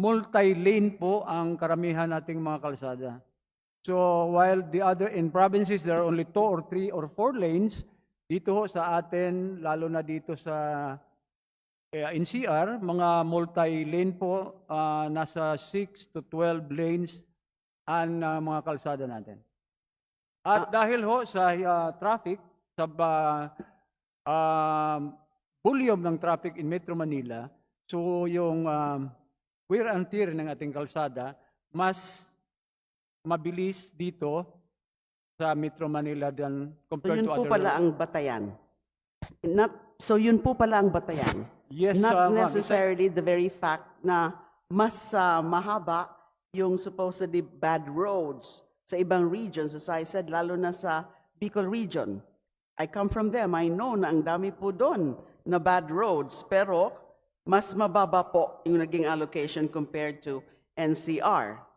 multi-lane po ang karamihan nating mga kalsada. So while the other in provinces there are only two or three or four lanes, dito ho sa atin, lalo na dito sa eh, NCR, mga multi-lane po, ah, nasa 6 to 12 lanes ang ah, mga kalsada natin. At dahil ho sa ah, traffic, sa ba, um, volume ng traffic in Metro Manila, so yung um, wear and tear ng ating kalsada, mas mabilis dito sa Metro Manila than So compared yun to po other pala ang batayan. Not, so yun po pala ang batayan. Yes, Not uh, necessarily the very fact na mas ah, mahaba yung supposedly bad roads sa ibang regions, as I said, lalo na sa Bicol region. I come from them. I know na ang dami po doon na bad roads, pero mas mababa po yung naging allocation compared to NCR.